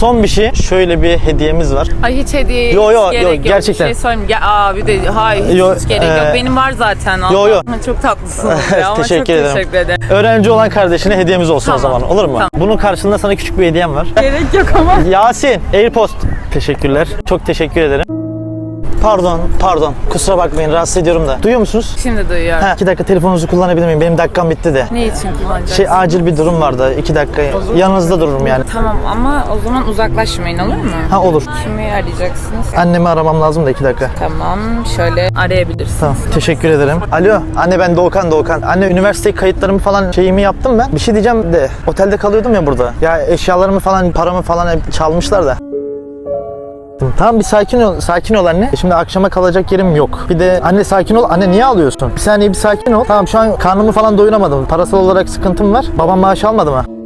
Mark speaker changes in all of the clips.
Speaker 1: Son bir şey. Şöyle bir hediyemiz var.
Speaker 2: Ay hiç hediye
Speaker 1: Yo, yo,
Speaker 2: hiç gerek
Speaker 1: yo,
Speaker 2: yok.
Speaker 1: gerçekten.
Speaker 2: Bir şey söyleyeyim. Ya, abi de hayır hiç,
Speaker 1: Yo,
Speaker 2: hiç gerek
Speaker 1: e,
Speaker 2: yok. Benim var zaten.
Speaker 1: yo, yo.
Speaker 2: Çok ama
Speaker 1: Teşekkür
Speaker 2: çok
Speaker 1: ederim.
Speaker 2: teşekkür ederim.
Speaker 1: Öğrenci olan kardeşine hediyemiz olsun
Speaker 2: Tamam.
Speaker 1: o zaman. Olur mu?
Speaker 2: Tamam.
Speaker 1: Bunun karşılığında sana küçük bir hediyem var.
Speaker 2: Gerek yok ama.
Speaker 1: Yasin, Airpost. Teşekkürler. Çok teşekkür ederim. Pardon, pardon. Kusura bakmayın rahatsız ediyorum da. Duyuyor musunuz?
Speaker 2: Şimdi duyuyorum.
Speaker 1: Ha, iki dakika telefonunuzu kullanabilir miyim? Benim dakikam bitti de.
Speaker 2: Ne için kullanacaksın?
Speaker 1: Şey acil bir durum vardı. iki dakika yanınızda dururum yani.
Speaker 2: Tamam ama o zaman uzaklaşmayın olur mu?
Speaker 1: Ha olur.
Speaker 2: Kimi arayacaksınız?
Speaker 1: Annemi aramam lazım da iki dakika.
Speaker 2: Tamam şöyle arayabilirsiniz.
Speaker 1: Tamam. Teşekkür ederim. Alo. Anne ben Doğukan Doğukan. Anne üniversite kayıtlarımı falan şeyimi yaptım ben. Bir şey diyeceğim de otelde kalıyordum ya burada. Ya eşyalarımı falan paramı falan hep çalmışlar da. Tamam bir sakin ol, sakin ol anne. Şimdi akşama kalacak yerim yok. Bir de anne sakin ol. Anne niye ağlıyorsun? Bir saniye bir sakin ol. Tamam şu an karnımı falan doyuramadım. Parasal olarak sıkıntım var. Babam maaş almadı mı?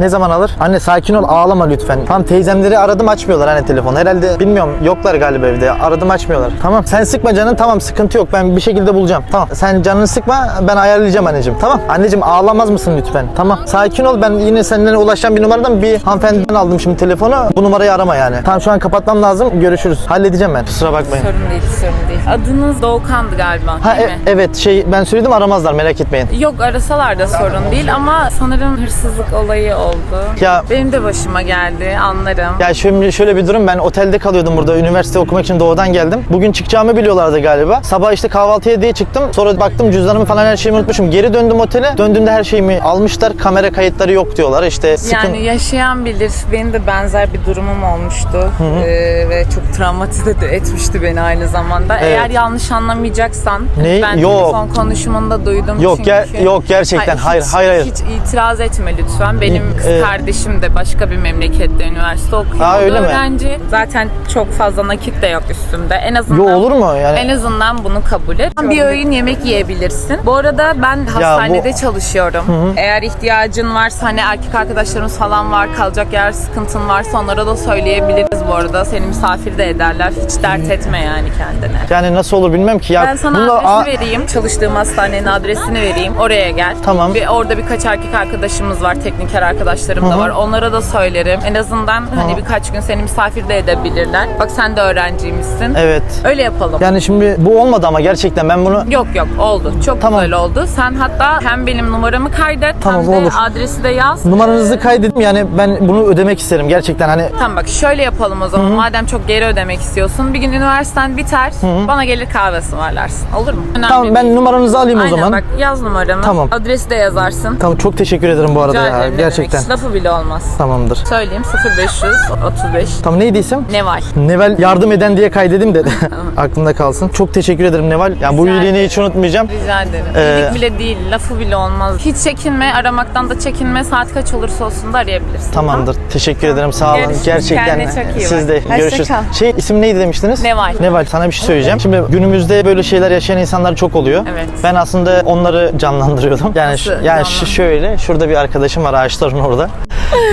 Speaker 1: Ne zaman alır? Anne sakin ol ağlama lütfen. Tamam teyzemleri aradım açmıyorlar hani telefon. Herhalde bilmiyorum yoklar galiba evde. Aradım açmıyorlar. Tamam sen sıkma canın tamam sıkıntı yok. Ben bir şekilde bulacağım. Tamam sen canını sıkma ben ayarlayacağım anneciğim. Tamam. Anneciğim ağlamaz mısın lütfen? Tamam. Sakin ol ben yine senden ulaşan bir numaradan bir hanımefendiden aldım şimdi telefonu. Bu numarayı arama yani. Tamam şu an kapatmam lazım. Görüşürüz. Halledeceğim ben. Kusura bakmayın.
Speaker 2: Sorun değil sorun değil. Adınız Doğukan'dı galiba
Speaker 1: Ha
Speaker 2: değil
Speaker 1: e-
Speaker 2: mi?
Speaker 1: evet şey ben söyledim aramazlar merak etmeyin.
Speaker 2: Yok arasalar da sorun değil ama sanırım hırsızlık olayı oldu.
Speaker 1: Ya
Speaker 2: Benim de başıma geldi anlarım.
Speaker 1: Ya şöyle, şöyle bir durum ben otelde kalıyordum burada üniversite okumak için doğudan geldim. Bugün çıkacağımı biliyorlardı galiba. Sabah işte kahvaltıya diye çıktım. Sonra baktım cüzdanımı falan her şeyimi unutmuşum. Geri döndüm otele. Döndüğümde her şeyimi almışlar. Kamera kayıtları yok diyorlar. İşte sıkın...
Speaker 2: Yani yaşayan bilir. Benim de benzer bir durumum olmuştu. Ee, ve çok travmatize de etmişti beni aynı zamanda.
Speaker 1: Evet.
Speaker 2: Eğer yanlış anlamayacaksın.
Speaker 1: Ne?
Speaker 2: Ben
Speaker 1: Yok.
Speaker 2: telefon konuşmanda duydum
Speaker 1: Yok,
Speaker 2: çünkü.
Speaker 1: ger- yok, gerçekten. Hayır,
Speaker 2: hiç,
Speaker 1: hayır, hayır.
Speaker 2: Hiç itiraz etme lütfen. Benim kız
Speaker 1: e-
Speaker 2: kardeşim de başka bir memlekette üniversite okuyor.
Speaker 1: Aa, öyle mi?
Speaker 2: öğrenci. Zaten çok fazla nakit de yok üstümde. En azından
Speaker 1: Yo olur mu yani?
Speaker 2: En azından bunu kabul et. Bir öğün yemek yiyebilirsin. Bu arada ben hastanede çalışıyorum. Eğer ihtiyacın varsa hani erkek arkadaşlarımız falan var, kalacak yer sıkıntın varsa onlara da söyleyebiliriz bu arada. Seni misafir de ederler. Hiç dert etme yani kendine.
Speaker 1: Yani nasıl olur bilmem ki. Ya
Speaker 2: Ben sana
Speaker 1: bunlar-
Speaker 2: adresi vereyim. Çalıştığım hastanenin adresini vereyim. Oraya gel.
Speaker 1: Tamam.
Speaker 2: Ve orada birkaç erkek arkadaşımız var. Tekniker arkadaşlarım da var. Onlara da söylerim. En azından hani birkaç gün seni misafir de edebilirler. Bak sen de öğrenciymişsin.
Speaker 1: Evet.
Speaker 2: Öyle yapalım.
Speaker 1: Yani şimdi bu olmadı ama gerçekten ben bunu
Speaker 2: Yok yok oldu. Çok
Speaker 1: Tamam.
Speaker 2: güzel oldu. Sen hatta hem benim numaramı kaydet
Speaker 1: Tamam,
Speaker 2: hem de
Speaker 1: olur.
Speaker 2: adresi de yaz.
Speaker 1: numaranızı kaydedim yani ben bunu ödemek isterim gerçekten hani
Speaker 2: Tamam bak şöyle yapalım o zaman. Madem çok geri ödemek istiyorsun. Bir gün üniversiten biter. Bana gelir kahve ısmarlarsın. Olur mu? Önemli
Speaker 1: tamam ben numaranızı alayım
Speaker 2: Aynen
Speaker 1: o zaman.
Speaker 2: bak yaz numaramı.
Speaker 1: Tamam.
Speaker 2: Adresi de yazarsın.
Speaker 1: Tamam çok teşekkür ederim bu arada
Speaker 2: Rica
Speaker 1: ya
Speaker 2: ederim, ne
Speaker 1: gerçekten.
Speaker 2: Demek. Lafı bile olmaz.
Speaker 1: Tamamdır.
Speaker 2: Söyleyeyim 0535
Speaker 1: Tamam neydi isim?
Speaker 2: Neval.
Speaker 1: Neval yardım eden diye kaydedim de aklımda kalsın. Çok teşekkür ederim Neval. Yani bu iyiliğini hiç unutmayacağım.
Speaker 2: Rica ederim.
Speaker 1: Ee,
Speaker 2: İyilik bile değil, lafı bile olmaz. Hiç çekinme, aramaktan da çekinme. Saat kaç olursa olsun da arayabilirsin.
Speaker 1: Tamamdır. Teşekkür ederim. Sağ olun.
Speaker 2: Görüşürüz.
Speaker 1: Gerçekten.
Speaker 2: Kendine çok iyi
Speaker 1: Siz de
Speaker 2: Hoşça
Speaker 1: görüşürüz.
Speaker 2: kal.
Speaker 1: Şey isim neydi demiştiniz?
Speaker 2: Neval.
Speaker 1: Neval sana bir şey söyleyeceğim. Şimdi günümüzde böyle şeyler yaşayan insanlar çok oluyor.
Speaker 2: Evet.
Speaker 1: Ben aslında onları canlandırıyordum. Yani
Speaker 2: Nasıl
Speaker 1: yani şöyle şurada bir arkadaşım var ağaçların orada.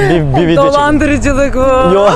Speaker 1: Bir, bir video
Speaker 2: Dolandırıcılık bu.
Speaker 1: Yo,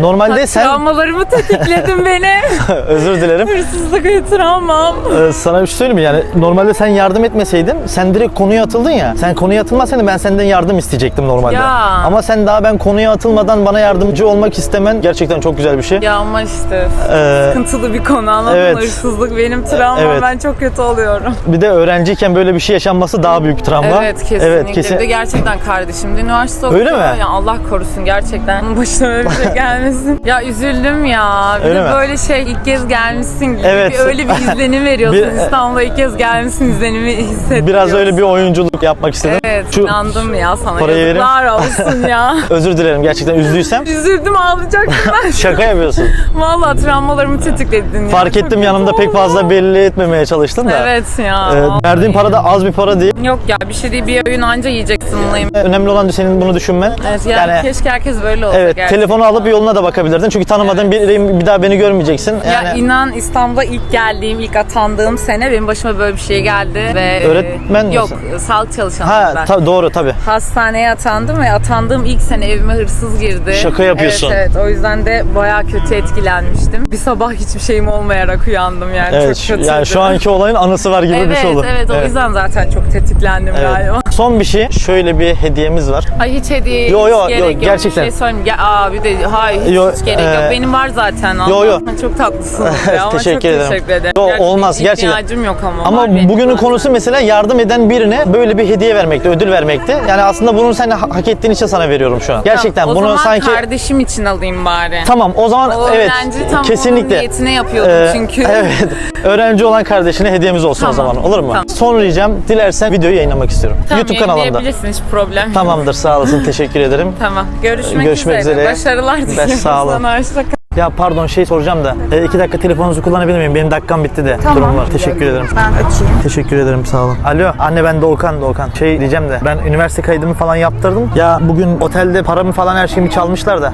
Speaker 1: normalde sen
Speaker 2: Travmalarımı tetikledin beni.
Speaker 1: özür dilerim.
Speaker 2: Hırsızlık bir travmam.
Speaker 1: Ee, sana bir şey söyleyeyim mi? Yani normalde sen yardım etmeseydin sen direkt konuya atıldın ya. Sen konuya atılmasaydın ben senden yardım isteyecektim normalde.
Speaker 2: Ya.
Speaker 1: Ama sen daha ben konuya atılmadan bana yardımcı olmak istemen gerçekten çok güzel bir şey.
Speaker 2: Ya ama işte
Speaker 1: Ee,
Speaker 2: sıkıntılı bir konu anladın
Speaker 1: evet.
Speaker 2: Hırsızlık benim travmam.
Speaker 1: Evet.
Speaker 2: Ben çok kötü oluyorum.
Speaker 1: Bir de öğrenciyken böyle bir şey yaşanması daha büyük travma.
Speaker 2: Evet kesinlikle.
Speaker 1: Evet kesin.
Speaker 2: Bir de gerçekten kardeşim de üniversite
Speaker 1: Öyle
Speaker 2: okuyor.
Speaker 1: Mi?
Speaker 2: Ya Allah korusun gerçekten. Başına öyle bir şey gelmesin. ya üzüldüm ya. Bir
Speaker 1: Öyle
Speaker 2: de
Speaker 1: mi?
Speaker 2: böyle şey ilk kez gelmişsin gibi.
Speaker 1: Evet.
Speaker 2: Bir öyle bir izlenim veriyorsun.
Speaker 1: Bir-
Speaker 2: İstanbul'a ilk kez gelmişsin izlenimi hissediyorsun.
Speaker 1: Biraz öyle bir oyunculuk yapmak istedim.
Speaker 2: Evet
Speaker 1: Şu-
Speaker 2: inandım ya sana.
Speaker 1: parayı vereyim.
Speaker 2: Yazıklar olsun ya.
Speaker 1: Özür dilerim gerçekten üzdüysem.
Speaker 2: Üzüldüm ağlayacaktım ben.
Speaker 1: Şaka yapıyorsun.
Speaker 2: Vallahi travmalarımı tetikledin. ya.
Speaker 1: Fark
Speaker 2: Çok
Speaker 1: ettim
Speaker 2: kötü
Speaker 1: yanımda pek fazla belli etmemeye çalıştın da.
Speaker 2: Evet ya.
Speaker 1: Ee, verdiğin para da az bir para değil.
Speaker 2: Yok ya bir şey değil bir öğün anca yiyeceksin bunlayım.
Speaker 1: Önemli olan senin bunu düşünmen.
Speaker 2: Evet yani,
Speaker 1: Yani-
Speaker 2: keşke herkes böyle olsa
Speaker 1: Evet,
Speaker 2: gerçekten.
Speaker 1: telefonu alıp yoluna da bakabilirdin. Çünkü tanımadığın biri bir daha beni görmeyeceksin.
Speaker 2: Ya
Speaker 1: Yani
Speaker 2: inan İstanbul'a ilk geldiğim, ilk atandığım sene benim başıma böyle bir şey geldi ve
Speaker 1: Öğretmen
Speaker 2: e, Yok,
Speaker 1: misin?
Speaker 2: sağlık çalışanıyım
Speaker 1: ha
Speaker 2: ben.
Speaker 1: ta- doğru tabii.
Speaker 2: Hastaneye atandım ve atandığım ilk sene evime hırsız girdi.
Speaker 1: Şaka yapıyorsun.
Speaker 2: Evet evet o yüzden de bayağı kötü etkilenmiştim. Bir sabah hiçbir şeyim olmayarak uyandım yani
Speaker 1: Evet,
Speaker 2: çok kötüydü.
Speaker 1: yani şu anki olayın anısı var gibi
Speaker 2: evet,
Speaker 1: bir şey oldu.
Speaker 2: Evet o yüzden zaten çok tetiklendim
Speaker 1: Evet.
Speaker 2: galiba.
Speaker 1: Son bir şey, şöyle bir hediyemiz var.
Speaker 2: Ay hiç hediye Hayır
Speaker 1: Yo, yo,
Speaker 2: hiç gerek
Speaker 1: yo,
Speaker 2: yok.
Speaker 1: gerçekten.
Speaker 2: Bir şey söyleyeyim. Ya, abi de hayır hiç,
Speaker 1: Yo,
Speaker 2: hiç gerek
Speaker 1: e,
Speaker 2: yok. Benim var zaten.
Speaker 1: yo, yo.
Speaker 2: Çok tatlısınız ya ama
Speaker 1: Teşekkür
Speaker 2: çok
Speaker 1: ederim.
Speaker 2: teşekkür ederim.
Speaker 1: Yo,
Speaker 2: Gerçekten
Speaker 1: olmaz,
Speaker 2: hiç
Speaker 1: gerçekten.
Speaker 2: ihtiyacım yok ama.
Speaker 1: Ama bugünün
Speaker 2: an.
Speaker 1: konusu mesela yardım eden birine böyle bir hediye vermekti, ödül vermekti. Yani aslında bunu sen ha- hak ettiğin için sana veriyorum şu an. Gerçekten
Speaker 2: Tamam, o
Speaker 1: bunu
Speaker 2: zaman
Speaker 1: sanki
Speaker 2: kardeşim için alayım bari.
Speaker 1: Tamam o zaman
Speaker 2: O
Speaker 1: evet
Speaker 2: öğrenci tam
Speaker 1: kesinlikle.
Speaker 2: onun niyetine yapıyordum
Speaker 1: Ee,
Speaker 2: çünkü.
Speaker 1: Evet. Öğrenci olan kardeşine hediyemiz olsun o
Speaker 2: Tamam,
Speaker 1: zaman. Olur mu?
Speaker 2: tamam.
Speaker 1: Son ricam dilersen videoyu yayınlamak istiyorum.
Speaker 2: Tamam,
Speaker 1: YouTube kanalında.
Speaker 2: yayınlayabilirsin, hiç problem.
Speaker 1: Tamamdır sağ olasın teşekkür ederim.
Speaker 2: Tamam. Görüşmek,
Speaker 1: Görüşmek üzere.
Speaker 2: Başarılar diliyorum
Speaker 1: sağ olun.
Speaker 2: sana. Hoşça kal.
Speaker 1: Ya pardon şey soracağım da e, iki dakika telefonunuzu kullanabilir miyim? Benim dakikam bitti de durum var. Teşekkür ederim.
Speaker 3: Ben açayım.
Speaker 1: Teşekkür ederim sağ olun. Alo anne ben Doğukan Doğukan. Şey diyeceğim de ben üniversite kaydımı falan yaptırdım. Ya bugün otelde paramı falan her şeyimi çalmışlar da.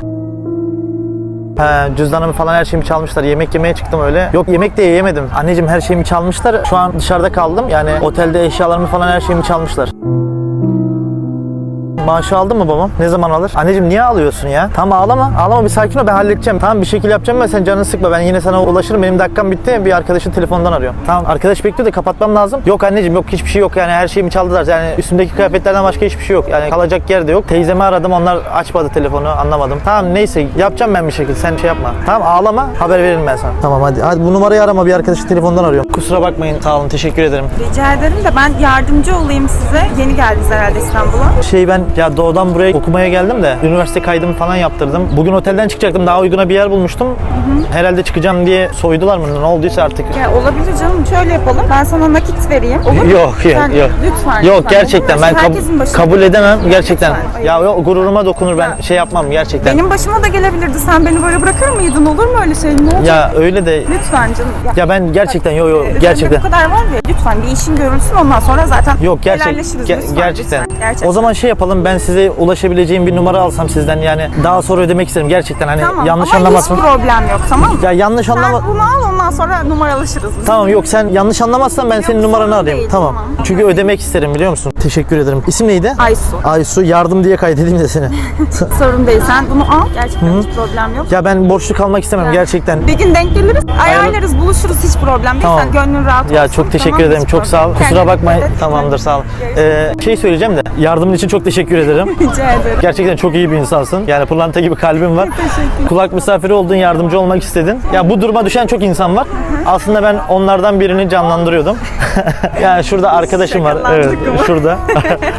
Speaker 1: He, cüzdanımı falan her şeyimi çalmışlar. Yemek yemeye çıktım öyle. Yok yemek de yiyemedim. Anneciğim her şeyimi çalmışlar. Şu an dışarıda kaldım. Yani otelde eşyalarımı falan her şeyimi çalmışlar. Maaşı aldı mı babam? Ne zaman alır? Anneciğim niye ağlıyorsun ya? Tamam ağlama. Ağlama bir sakin ol ben halledeceğim. Tamam bir şekil yapacağım ben sen canını sıkma. Ben yine sana ulaşırım. Benim dakikam bitti. Bir arkadaşın telefonundan arıyorum. Tamam arkadaş bekliyor da kapatmam lazım. Yok anneciğim yok hiçbir şey yok yani her şeyimi çaldılar. Yani üstümdeki kıyafetlerden başka hiçbir şey yok. Yani kalacak yer de yok. Teyzemi aradım onlar açmadı telefonu anlamadım. Tamam neyse yapacağım ben bir şekilde sen şey yapma. Tamam ağlama haber veririm ben sana. Tamam hadi. Hadi bu numarayı arama bir arkadaşın telefondan arıyorum. Kusura bakmayın sağ olun teşekkür ederim.
Speaker 3: Rica ederim de ben yardımcı olayım size. Yeni geldiniz herhalde İstanbul'a.
Speaker 1: Şey ben ya doğudan buraya okumaya geldim de üniversite kaydımı falan yaptırdım. Bugün otelden çıkacaktım daha uyguna bir yer bulmuştum. Herhalde çıkacağım diye soydular mı ne olduysa artık.
Speaker 3: Ya olabilir canım. Şöyle yapalım. Ben sana nakit vereyim. Olur mu?
Speaker 1: Yok yok
Speaker 3: Sen
Speaker 1: yok.
Speaker 3: Lütfen.
Speaker 1: Yok
Speaker 3: lütfen.
Speaker 1: gerçekten ben kab- kabul edemem gerçekten.
Speaker 3: Lütfen.
Speaker 1: Ya yok gururuma dokunur ben şey yapmam gerçekten.
Speaker 3: Benim başıma da gelebilirdi. Sen beni böyle bırakır mıydın? Olur mu öyle şey? Ne olacak?
Speaker 1: Ya öyle de
Speaker 3: Lütfen canım. Ya,
Speaker 1: ya ben gerçekten yok yok
Speaker 3: Üzerinde
Speaker 1: gerçekten.
Speaker 3: Bu kadar var ya. Lütfen bir işin görülsün ondan sonra zaten
Speaker 1: Yok gerçek, ge-
Speaker 3: lütfen,
Speaker 1: gerçekten.
Speaker 3: lütfen. Gerçekten.
Speaker 1: O zaman şey yapalım ben size ulaşabileceğim bir numara alsam sizden yani daha sonra ödemek isterim gerçekten hani
Speaker 3: Tamam.
Speaker 1: yanlış
Speaker 3: Ama
Speaker 1: anlamazsın.
Speaker 3: hiç problem yok tamam mı?
Speaker 1: Ya yanlış anlama.
Speaker 3: Sen bunu al ondan sonra numaralaşırız. biz.
Speaker 1: Tamam yok sen yanlış anlamazsan ben senin numaranı
Speaker 3: sorun
Speaker 1: arayayım.
Speaker 3: değil,
Speaker 1: Tamam.
Speaker 3: tamam.
Speaker 1: Çünkü ödemek isterim biliyor musun? Teşekkür ederim. İsim neydi?
Speaker 3: Aysu.
Speaker 1: Aysu yardım diye kaydedeyim de seni.
Speaker 3: Sorun değil. Sen bunu al. Gerçekten hiç problem yok.
Speaker 1: ya ben borçlu kalmak istemem gerçekten.
Speaker 3: Bir gün denk geliriz, ayarlarız, buluşuruz hiç problem değil.
Speaker 1: Tamam.
Speaker 3: Sen gönlün rahat olsun.
Speaker 1: Ya çok teşekkür
Speaker 3: tamam
Speaker 1: ederim.
Speaker 3: Hiç
Speaker 1: Çok sağ ol.
Speaker 3: problem.
Speaker 1: Kusura
Speaker 3: Kendine
Speaker 1: bakmayın.
Speaker 3: dikkat et.
Speaker 1: Tamamdır sağ ol.
Speaker 3: Görüşürüz.
Speaker 1: Ee, şey söyleyeceğim de yardımın için çok teşekkür ederim.
Speaker 3: Rica ederim.
Speaker 1: Gerçekten çok iyi bir insansın. Yani pırlanta gibi kalbin var.
Speaker 3: Teşekkür
Speaker 1: Kulak misafiri oldun, yardımcı olmak istedin. Ya bu duruma düşen çok insan var. Aslında ben onlardan birini canlandırıyordum. yani şurada arkadaşım var. Evet, şurada.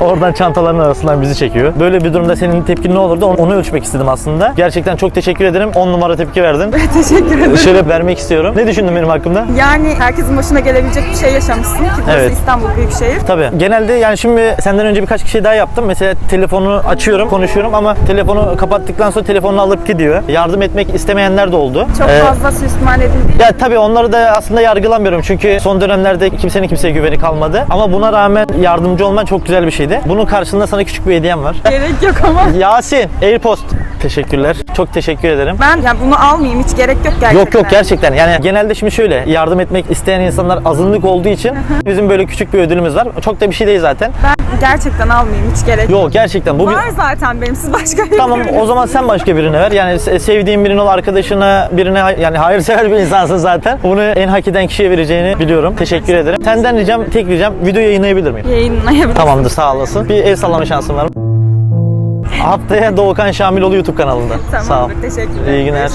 Speaker 1: Oradan çantaların arasından bizi çekiyor. Böyle bir durumda senin tepkin ne olurdu? Onu- ölçmek istedim aslında. Gerçekten çok teşekkür ederim. 10 numara tepki verdin.
Speaker 3: Teşekkür ederim.
Speaker 1: Şöyle vermek istiyorum. Ne düşündün benim hakkımda?
Speaker 3: Yani herkesin başına gelebilecek bir şey yaşamışsın ki burası
Speaker 1: Evet.
Speaker 3: İstanbul büyük şehir.
Speaker 1: Tabii. Genelde yani şimdi senden önce birkaç kişi daha yaptım. Mesela telefonu açıyorum, konuşuyorum ama telefonu kapattıktan sonra telefonunu alıp gidiyor. Yardım etmek istemeyenler de oldu.
Speaker 3: Çok
Speaker 1: Ee,
Speaker 3: fazla suistimal edildi.
Speaker 1: Ya tabii onları da aslında yargılamıyorum çünkü son dönemlerde kimsenin kimseye güveni kalmadı. Ama buna rağmen yardımcı olman çok güzel bir şeydi. Bunun karşılığında sana küçük bir hediyem var.
Speaker 3: Gerek yok ama.
Speaker 1: Yasin, Airpost. Teşekkürler. Çok teşekkür ederim.
Speaker 3: Ben ya bunu almayayım hiç gerek yok gerçekten.
Speaker 1: Yok yok gerçekten. Yani genelde şimdi şöyle yardım etmek isteyen insanlar azınlık olduğu için bizim böyle küçük bir ödülümüz var. Çok da bir şey değil zaten.
Speaker 3: Ben gerçekten almayayım hiç gerek yok.
Speaker 1: Yok gerçekten bugün
Speaker 3: Var zaten benim siz başka bir
Speaker 1: Tamam o zaman sen başka birine ver. Yani se- sevdiğin birinin ol arkadaşına birine yani hayırsever bir insansın zaten. Bunu en hak eden kişiye vereceğini biliyorum. Teşekkür ederim. Senden ricam tek ricam video yayınlayabilir miyim?
Speaker 3: yayınlayabilirim.
Speaker 1: Tamamdır sağ olasın. Bir el sallama şansın var mı? Haftaya Doğukan Şamiloğlu YouTube kanalında. Sağ ol.
Speaker 3: Tamamdır teşekkür ederim.
Speaker 1: İyi günler.